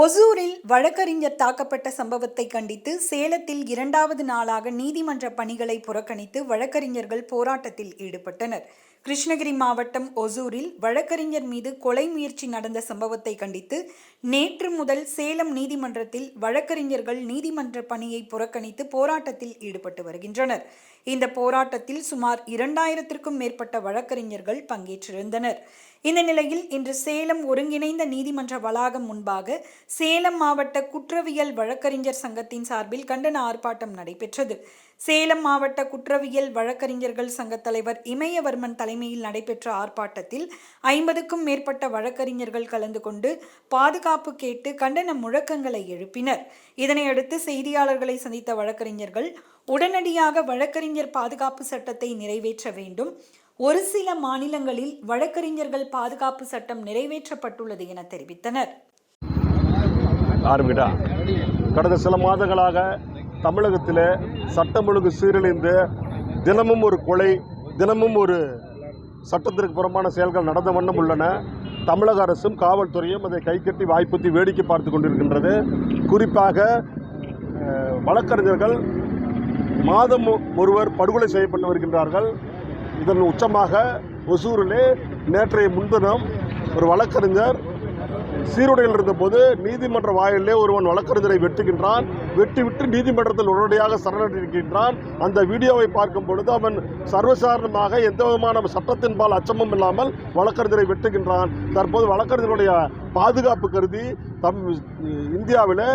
ஒசூரில் வழக்கறிஞர் தாக்கப்பட்ட சம்பவத்தை கண்டித்து சேலத்தில் இரண்டாவது நாளாக நீதிமன்ற பணிகளை புறக்கணித்து வழக்கறிஞர்கள் போராட்டத்தில் ஈடுபட்டனர். கிருஷ்ணகிரி மாவட்டம் ஒசூரில் வழக்கறிஞர் மீது கொலை முயற்சி நடந்த சம்பவத்தை கண்டித்து நேற்று முதல் சேலம் நீதிமன்றத்தில் வழக்கறிஞர்கள் நீதிமன்ற பணியை புறக்கணித்து போராட்டத்தில் ஈடுபட்டு வருகின்றனர். இந்த போராட்டத்தில் சுமார் இரண்டாயிரத்திற்கும் மேற்பட்ட வழக்கறிஞர்கள் பங்கேற்றிருந்தனர். இந்த நிலையில் இன்று சேலம் ஒருங்கிணைந்த நீதிமன்ற வளாகம் முன்பாக சேலம் மாவட்ட குற்றவியல் வழக்கறிஞர் சங்கத்தின் சார்பில் கண்டன ஆர்ப்பாட்டம் நடைபெற்றது. சேலம் மாவட்ட குற்றவியல் வழக்கறிஞர்கள் சங்க தலைவர் இமயவர்மன் தலை தலைமையில் நடைபெற்ற ஆர்ப்பாட்டத்தில் ஐம்பதுக்கும் மேற்பட்ட வழக்கறிஞர்கள் கலந்து கொண்டு பாதுகாப்பு கேட்டு கண்டன முழக்கங்களை எழுப்பினர். இதனையடுத்து செய்தியாளர்களை சந்தித்த வழக்கறிஞர்கள் உடனடியாக வழக்கறிஞர் பாதுகாப்பு சட்டத்தை நிறைவேற்ற வேண்டும். ஒரு சில மாநிலங்களில் வழக்கறிஞர்கள் பாதுகாப்பு சட்டம் நிறைவேற்றப்பட்டுள்ளது என தெரிவித்தனர். கடந்த சில மாதங்களாக தமிழகத்தில் சட்டம் ஒழுங்கு சீரழிந்து தினமும் ஒரு கொலை தினமும் ஒரு சட்டத்திற்கு புறம்பான செயல்கள் நடந்த வண்ணம் உள்ளன. தமிழக அரசும் காவல்துறையும் அதை கைகட்டி வாய்ப்புத்தி வேடிக்கை பார்த்து கொண்டிருக்கின்றது. குறிப்பாக வழக்கறிஞர்கள் மாதம் ஒருவர் படுகொலை செய்யப்பட்டு வருகின்றார்கள். இதன் உச்சமாக ஒசூரிலே நேற்றைய முன்தினம் ஒரு வழக்கறிஞர் சீருடையில் இருந்தபோது நீதிமன்ற வாயிலே ஒருவன் வழக்கறிஞரை வெட்டுகின்றான். வெட்டிவிட்டு நீதிமன்றத்தில் உடனடியாக சரணடைகின்றான். அந்த வீடியோவை பார்க்கும் பொழுது அவன் சர்வசாரணமாக எந்த விதமான சட்டத்தின்பால் அச்சமும் இல்லாமல் வழக்கறிஞரை வெட்டுகின்றான். தற்போது வழக்கறிஞருடைய பாதுகாப்பு கருதி தம் இந்தியாவில்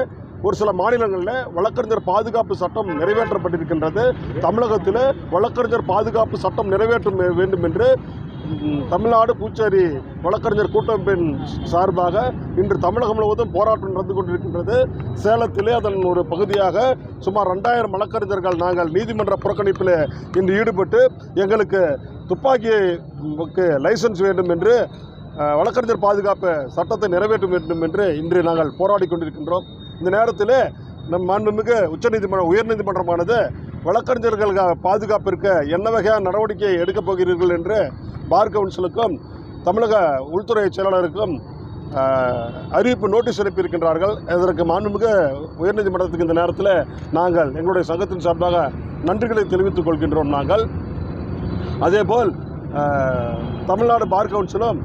ஒரு சில மாநிலங்களில் வழக்கறிஞர் பாதுகாப்பு சட்டம் நிறைவேற்றப்பட்டிருக்கின்றது. தமிழகத்தில் வழக்கறிஞர் பாதுகாப்பு சட்டம் நிறைவேற்ற வேண்டும் என்று தமிழ்நாடு பூச்சேரி வழக்கறிஞர் கூட்டமைப்பின் சார்பாக இன்று தமிழகம் முழுவதும் போராட்டம் நடந்து கொண்டிருக்கின்றது. சேலத்திலே அதன் ஒரு பகுதியாக சுமார் ரெண்டாயிரம் வழக்கறிஞர்கள் நாங்கள் நீதிமன்ற புறக்கணிப்பில் இன்று ஈடுபட்டு எங்களுக்கு துப்பாக்கிக்கு லைசன்ஸ் வேண்டும் என்று வழக்கறிஞர் பாதுகாப்பு சட்டத்தை நிறைவேற்ற வேண்டும் என்று இன்று நாங்கள் போராடி கொண்டிருக்கின்றோம். இந்த நேரத்தில் நம் மாண்புமிகு உச்சநீதிமன்றம் உயர்நீதிமன்றமானது வழக்கறிஞர்கள் பாதுகாப்பிற்கு என்ன வகையான நடவடிக்கை எடுக்கப் போகிறீர்கள் என்று பார் கவுன்சிலுக்கும் தமிழக உள்துறை செயலாளருக்கும் அறிவிப்பு நோட்டீஸ் அனுப்பியிருக்கின்றார்கள். இதற்கு மாண்புமிகு உயர்நீதிமன்றத்துக்கு இந்த நேரத்தில் நாங்கள் எங்களுடைய சங்கத்தின் சார்பாக நன்றிகளை தெரிவித்துக் கொள்கின்றோம் நாங்கள். அதேபோல் தமிழ்நாடு பார் கவுன்சிலும்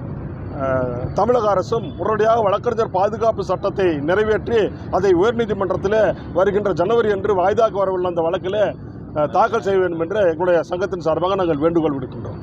தமிழக அரசும் உடனடியாக வழக்கறிஞர் பாதுகாப்பு சட்டத்தை நிறைவேற்றி அதை உயர்நீதிமன்றத்தில் வருகின்ற ஜனவரி அன்று வாய்தாக்கு வரவுள்ள அந்த வழக்கில் தாக்கல் செய்ய வேண்டும் என்று எங்களுடைய சங்கத்தின் சார்பாக நாங்கள் வேண்டுகோள் விடுக்கின்றோம்.